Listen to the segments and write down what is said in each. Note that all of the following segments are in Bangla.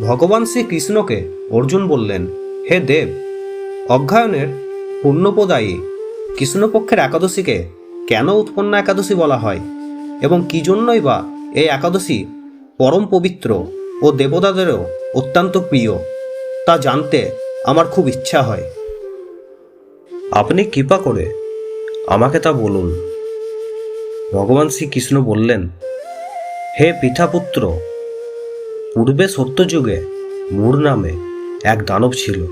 ভগবান শ্রীকৃষ্ণকে অর্জুন বললেন, হে দেব, অজ্ঞায়নের পুণ্যপ্রদায়ী কৃষ্ণপক্ষের একাদশীকে কেন উৎপন্ন একাদশী বলা হয়? এবং কি জন্যই বা এই একাদশী পরম পবিত্র ও দেবতাদেরও অত্যন্ত প্রিয়, তা জানতে আমার খুব ইচ্ছা হয়। আপনি কৃপা করে আমাকে তা বলুন। ভগবান শ্রীকৃষ্ণ বললেন, হে পিঠাপুত্র পূর্বে সত্যযুগে মূর নামে এক দানব ছিল।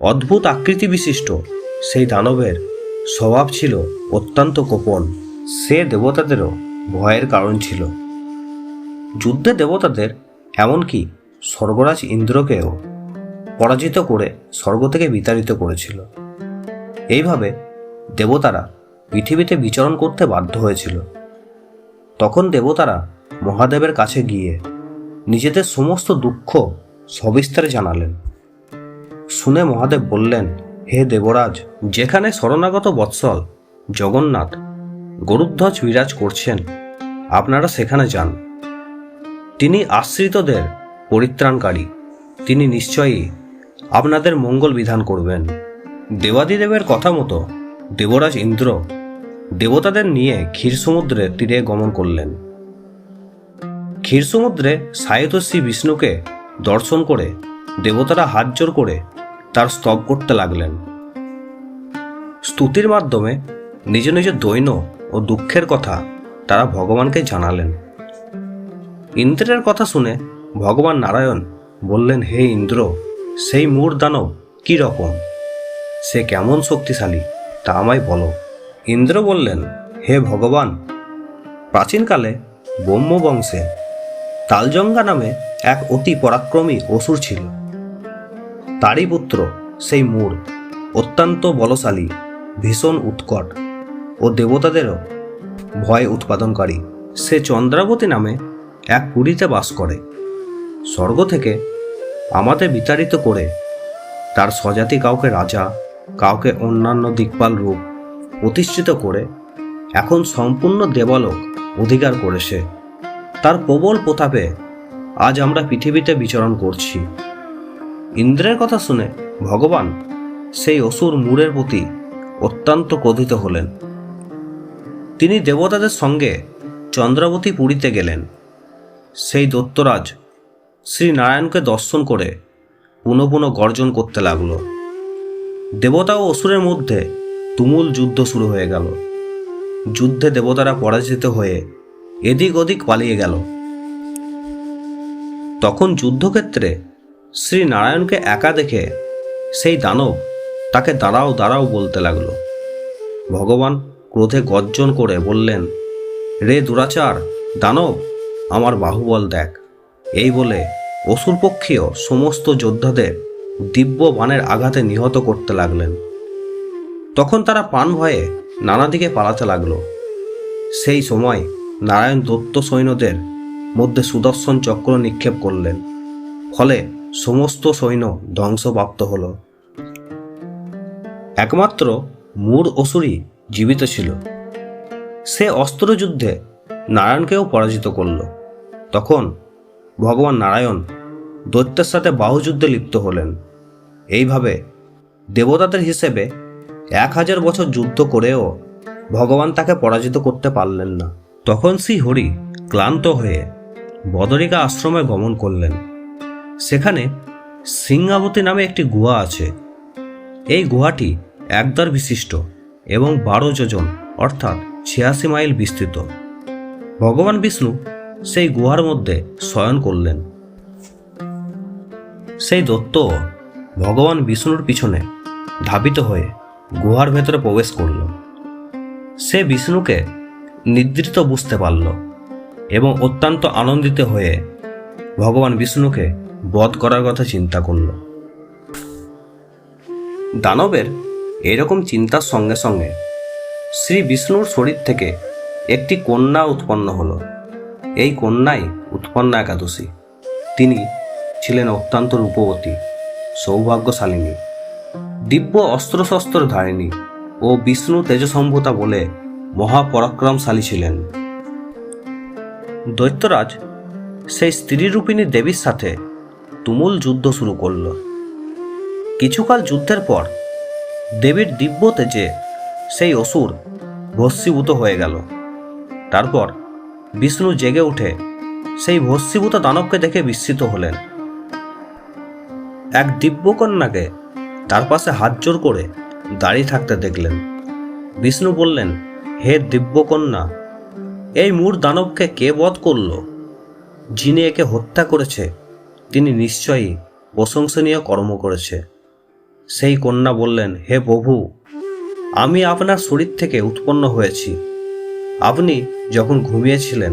অদ্ভুত আকৃতি বিশিষ্ট সেই দানবের স্বভাব ছিল অত্যন্ত গোপন। সে দেবতাদেরও ভয়ের কারণ ছিল। যুদ্ধে দেবতাদের, এমনকি স্বর্গরাজ ইন্দ্রকেও পরাজিত করে স্বর্গ থেকে বিতাড়িত করেছিল। এইভাবে দেবতারা পৃথিবীতে বিচরণ করতে বাধ্য হয়েছিল। তখন দেবতারা মহাদেবের কাছে গিয়ে নিজেদের সমস্ত দুঃখ সবিস্তারে জানালেন। শুনে মহাদেব বললেন, হে দেবরাজ, যেখানে শরণাগত বৎসল, জগন্নাথ, গরুধ্বজ বিরাজ করছেন, আপনারা সেখানে যান। তিনি আশ্রিতদের পরিত্রাণকারী। তিনি নিশ্চয়ই আপনাদের মঙ্গল বিধান করবেন। দেবাদিদেবের কথা মতো দেবরাজ ইন্দ্র দেবতাদের নিয়ে ক্ষীর সমুদ্রের তীরে গমন করলেন। ক্ষীর সমুদ্রে সায়িত শ্রী বিষ্ণুকে দর্শন করে দেবতারা হাত জোর করে তার স্তব করতে লাগলেন। স্তুতির মাধ্যমে নিজ নিজ দৈন্য ও দুঃখের কথা তারা ভগবানকে জানালেন। ইন্দ্রের কথা শুনে ভগবান নারায়ণ বললেন, হে ইন্দ্র, সেই মূর দানব কি রকম? সে কেমন শক্তিশালী, তা আমায় বলো। ইন্দ্র বললেন, হে ভগবান, প্রাচীনকালে ব্রহ্ম বংশে তালজঙ্গা নামে এক অতি পরাক্রমী অসুর ছিল। তারই পুত্র সেই মূর, অত্যন্ত বলশালী, ভীষণ উৎকট ও দেবতাদেরও ভয় উৎপাদনকারী। সে চন্দ্রাবতী নামে এক পুরীতে বাস করে। স্বর্গ থেকে আমাদের বিতাড়িত করে তার স্বজাতি কাউকে রাজা, কাউকে অন্যান্য দিকপাল রূপ প্রতিষ্ঠিত করে এখন সম্পূর্ণ দেবালোক অধিকার করেছে তার প্রবল প্রতাপে আজ আমরা পৃথিবীতে বিচরণ করছি। ইন্দ্রের কথা শুনে ভগবান সেই অসুর মূরের প্রতি অত্যন্ত ক্রোধিত হলেন। তিনি দেবতাদের সঙ্গে চন্দ্রাবতী পুরীতে গেলেন। সেই দত্তরাজ শ্রী নারায়ণকে দর্শন করে পুনঃ পুনঃ গর্জন করতে লাগল। দেবতা ও অসুরের মধ্যে তুমুল যুদ্ধ শুরু হয়ে গেল। যুদ্ধে দেবতারা পরাজিত হয়ে এদিক ওদিক পালিয়ে গেল। তখন যুদ্ধক্ষেত্রে শ্রী নারায়ণকে একা দেখে সেই দানব তাকে দাঁড়াও দাঁড়াও বলতে লাগল। ভগবান ক্রোধে গর্জন করে বললেন, রে দুরাচার, দানব, আমার বাহুবল দেখ। এই বলে অসুরপক্ষীয় সমস্ত যোদ্ধাদের দিব্য বাণের আঘাতে নিহত করতে লাগলেন। তখন তারা প্রাণ ভয়ে নানা দিকে পালাতে লাগল। সেই সময় নারায়ণ দত্ত সৈন্যদের মধ্যে সুদর্শন চক্র নিক্ষেপ করলেন। ফলে সমস্ত সৈন্য ধ্বংসপ্রাপ্ত হল। একমাত্র মূর অসুরই জীবিত ছিল। সে অস্ত্রযুদ্ধে নারায়ণকেও পরাজিত করল। তখন ভগবান নারায়ণ দৈত্যের সাথে বাহুযুদ্ধে লিপ্ত হলেন। এইভাবে দেবতাদের হিসেবে এক হাজার বছর যুদ্ধ করেও ভগবান তাকে পরাজিত করতে পারলেন না। তখন শ্রী হরি ক্লান্ত হয়ে বদরিকা আশ্রমে গমন করলেন। সেখানে সিংহাবতী নামে একটি গুহা আছে। এই গুহাটি একদার বিশিষ্ট এবং বারো যোজন, অর্থাৎ ছিয়াশি মাইল বিস্তৃত। ভগবান বিষ্ণু সেই গুহার মধ্যে শয়ন করলেন। সেই দত্ত ভগবান বিষ্ণুর পিছনে ধাবিত হয়ে গুহার ভেতরে প্রবেশ করল। সে বিষ্ণুকে নিদ্রিত বুঝতে পারল এবং অত্যন্ত আনন্দিত হয়ে ভগবান বিষ্ণুকে বধ করার কথা চিন্তা করল। দানবের এরকম চিন্তার সঙ্গে সঙ্গে শ্রী বিষ্ণুর শরীর থেকে একটি কন্যা উৎপন্ন হলো। এই কন্যাই উৎপন্না একাদশী। তিনি ছিলেন অত্যন্ত রূপবতী, সৌভাগ্যশালিনী, দিব্য অস্ত্রশস্ত্র ধারিণী ও বিষ্ণু তেজসম্ভূতা বলে মহাপরাক্রমশালী ছিলেন। দৈত্যরাজ সেই স্ত্রীরূপিণী দেবীর সাথে তুমুল যুদ্ধ শুরু করল। কিছুকাল যুদ্ধের পর দেবীর দিব্য তেজে সেই অসুর ভস্মীভূত হয়ে গেল। তারপর বিষ্ণু জেগে উঠে সেই ভস্মীভূত দানবকে দেখে বিস্মিত হলেন। এক দিব্যকন্যাকে তার পাশে হাত জোর করে দাঁড়িয়ে থাকতে দেখলেন। বিষ্ণু বললেন হে দিব্যকন্যা, এই মূর দানবকে কে বধ করল? যিনি একে হত্যা করেছে, তিনি নিশ্চয়ই প্রশংসনীয় কর্ম করেছে। সেই কন্যা বললেন, হে প্রভু, আমি আপনার শরীর থেকে উৎপন্ন হয়েছি। আপনি যখন ঘুমিয়েছিলেন,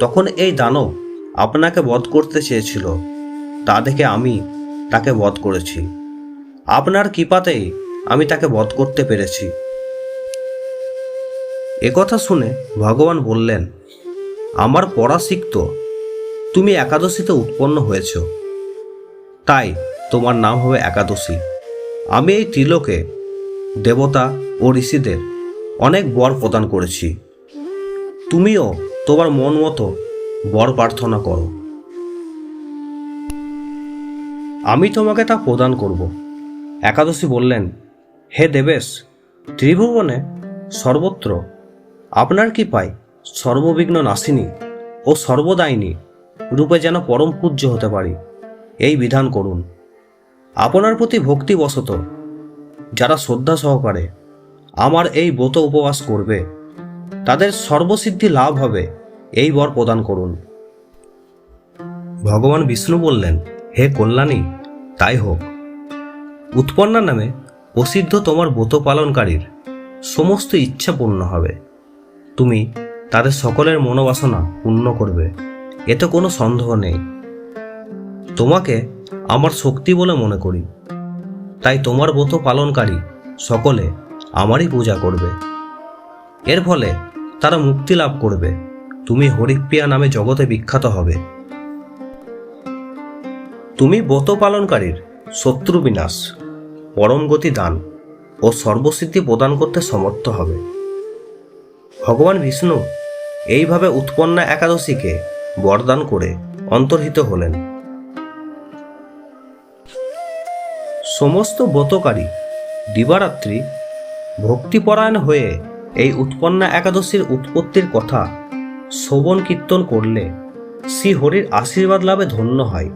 তখন এই দানব আপনাকে বধ করতে চেয়েছিল। তা দেখে আমি তাকে বধ করেছি। আপনার কৃপাতেই আমি তাকে বধ করতে পেরেছি। একথা শুনে ভগবান বললেন, আমার শিখত তুমি একাদশীতে উৎপন্ন হয়েছ। তাই তোমার নাম হবে একাদশী। আমি এই ত্রিলোকে দেবতা ও ঋষিদের অনেক বর প্রদান করেছি। তুমিও তোমার মন মতো বর প্রার্থনা করো। আমি তোমাকে তা প্রদান করব। একাদশী বললেন, হে দেবেশ, ত্রিভুবনে সর্বত্র আপনার কি পাই? সর্ববিঘ্ন নাসিনী ও সর্বদায়িনী রূপে যেন পরম পূজ্য হতে পারি। এই বিধান করুন। আপনার প্রতি ভক্তিবশত যারা শ্রদ্ধা সহকারে আমার এই ব্রত উপবাস করবে, তাদের সর্বসিদ্ধি লাভ হবে, এই বর প্রদান করুন। ভগবান বিষ্ণু বললেন, হে কল্যাণী, তাই হোক। উৎপন্না নামে প্রসিদ্ধ তোমার ব্রত পালনকারীর সমস্ত ইচ্ছা পূর্ণ হবে। তুমি তাদের সকলের মনোবাসনা পূর্ণ করবে। এতে কোনো সন্দেহ নেই। তোমাকে আমার শক্তি বলে মনে করি। তাই তোমার ব্রত পালনকারী সকলে আমারই পূজা করবে। এর ফলে তারা মুক্তি লাভ করবে। তুমি হরিপ্রিয়া নামে জগতে বিখ্যাত হবে। তুমি ব্রত পালনকারীর শত্রু বিনাশ, পরম গতি দান ও সর্বসিদ্ধি প্রদান করতে সমর্থ হবে। ভগবান বিষ্ণু এইভাবে উৎপন্না একাদশীকে বরদান করে অন্তর্হিত হলেন। সমস্ত ব্রতকারী দিবারাত্রি ভক্তিপরায়ণ হয়ে এই উৎপন্না একাদশীর উৎপত্তির কথা শ্রবণ কীর্তন করলে শ্রী হরির আশীর্বাদ লাভে ধন্য হয়।